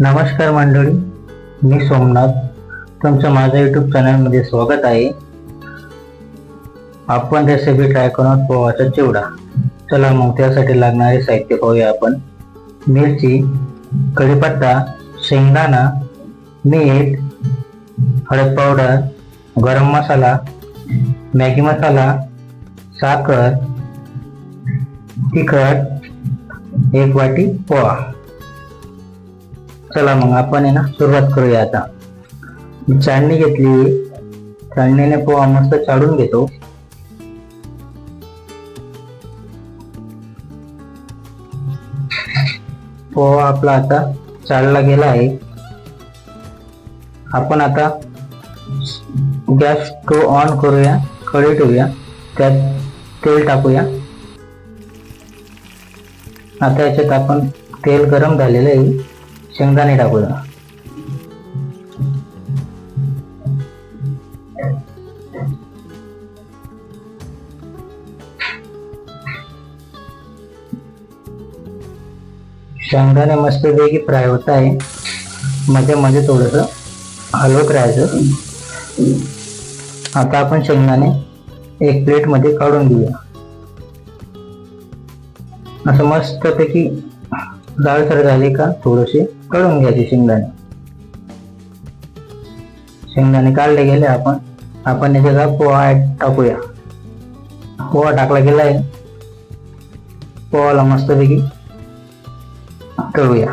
नमस्कार मंडळी मी सोमनाथ. तुमचं माझ्या यूट्यूब चॅनलमध्ये स्वागत आहे. आपण रेसिपी ट्राय करून पोहाचा चिवडा चला मग त्यासाठी लागणारे साहित्य पाहूया आपण. मिरची कढीपत्ता शेंगदाणा मीठ हळद पावडर गरम मसाला मॅगी मसाला साखर तिखट एक वाटी पोहा चला मग आपण आहे ना सुरुवात करूया आता. चाळणी घेतली. चाळणीने पोहा मस्त चाळून घेतो. पोहा आपला आता चाळला गेला आहे. आपण आता गॅस स्टोव ऑन करूया कढई ठेवूया त्यात तेल टाकूया. आता याच्यात आपण तेल गरम झालेलं आहे. शेंगदाणे टाकूया शेंगदाणे मस्त पैकी फ्राय होत आहे. मध्ये मध्ये थोडस हलवत राहायचं आता आपण शेंगदाणे एक प्लेटमध्ये काढून घेऊया. असं मस्त पैकी तर झाली का थोडेसे काढून घ्यायचे शेंगदाणे. शेंगदाणे काढले गेले आपण. आपण याच्यात पोहा टाकूया. पोहा टाकला गेला आहे पोहाला मस्तपैकी तळूया.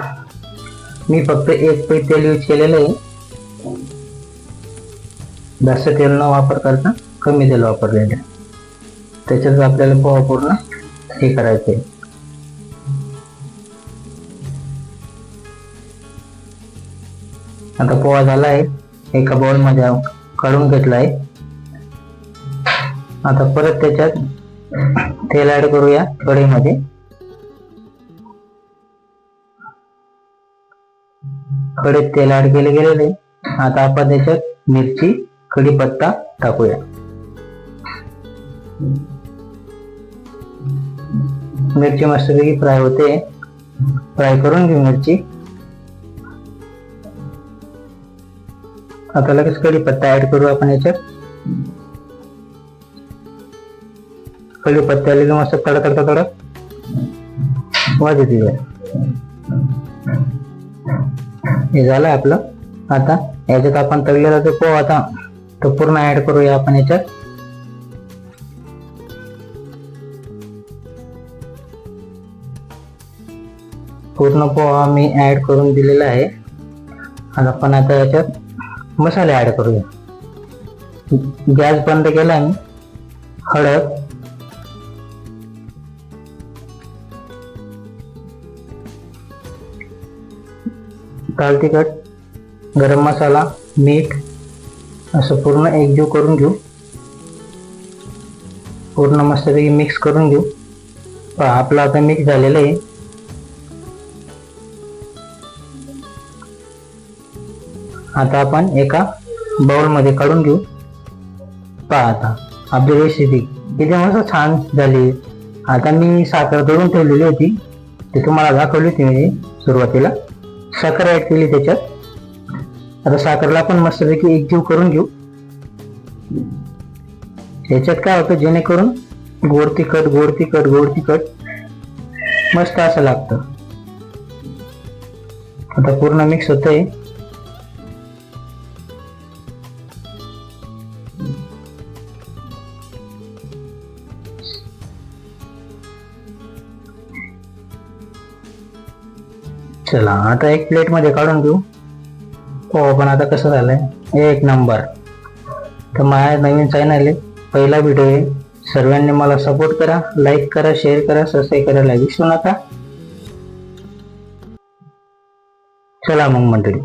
मी फक्त एक पै तेल यूज केलेलं आहे. जास्त तेल न वापर करता कमी तेल वापरलेलं आहे. त्याच्यात आपल्याला पोहा पूर्ण हे करायचं आहे आता पोहा झाला आहे एका बाउलमध्ये काढून घेतला आहे आता परत त्याच्यात तेल ऍड करूया कढईमध्ये. कढईत तेल ऍड केले गेलेले आता आपण त्याच्यात मिरची कढीपत्ता टाकूया. मिरची मस्तपैकी फ्राय होते. फ्राय करून घेऊ मिरची. आता लगेच कढीपत्ता ऍड करू आपण याच्यात. कढीपत्ता लगेच मस्त तडक तडक तडक वाजू देऊया हे झालं आपलं. आता याच्यात आपण तळलेला जो पोहा आता तो पूर्ण ऍड करूया आपण याच्यात. पूर्ण पोहा मी ऍड करून दिलेला आहे. आता आपण आता याच्यात मसाले ॲड करूया. गॅस बंद केला मी हळद. दाल तिखट गरम मसाला मीठ असं पूर्ण एकजीव करून घेऊ. पूर्ण मस्तपैकी मिक्स करून घेऊ. आपलं आता मिक्स झालेलं आहे. आता आपण एका बाउलमध्ये काढून घेऊ. पहा आता आपली रेसिपी किती मस्त छान झाली. आता मी साखर दळून ठेवलेली होती. ती तुम्हाला दाखवली होती मी सुरुवातीला. साखर ॲड केली त्याच्यात. आता साखरला पण मस्तपैकी एकजीव करून घेऊ. याच्यात काय होतं जेणेकरून गोड तिखट गोड तिखट गोड तिखट मस्त असं लागतं. आता पूर्ण मिक्स होतंय. चला आता एक प्लेटमध्ये काढून घेऊ. हो पण आता कसं झालंय? एक नंबर तर माझ्या नवीन चॅनल आहे. पहिला व्हिडिओ आहे. सर्वांनी मला सपोर्ट करा लाईक करा शेअर करा सबस्क्राईब करायला विसरू नका. चला मग मंडळी.